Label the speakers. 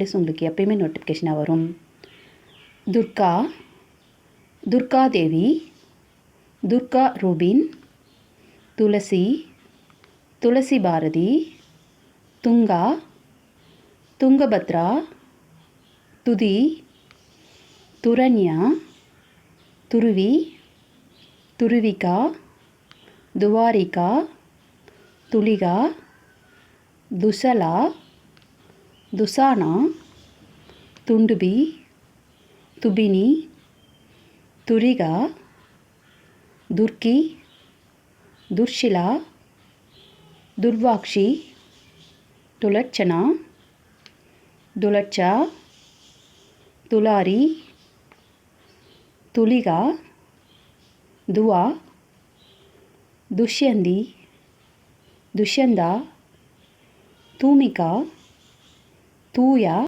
Speaker 1: Updates உங்களுக்கு எப்பயுமே நோட்டிஃபிகேஷனாக வரும். துர்கா துர்கா தேவி துர்கா ரூபின் துளசி துளசி பாரதி துங்கா துங்கபத்ரா துதி துரண்யா துருவி துருவிகா துவாரிகா துளிகா துசலா துசானா துண்டுபி துபினி துரிகா துர்க்கி துர்ஷிலா துர்வாக்ஷி துலட்சணா துலட்சா துலாரி துலிகா துவா துஷ்யந்தி துஷ்யந்தா தூமிகா தூயா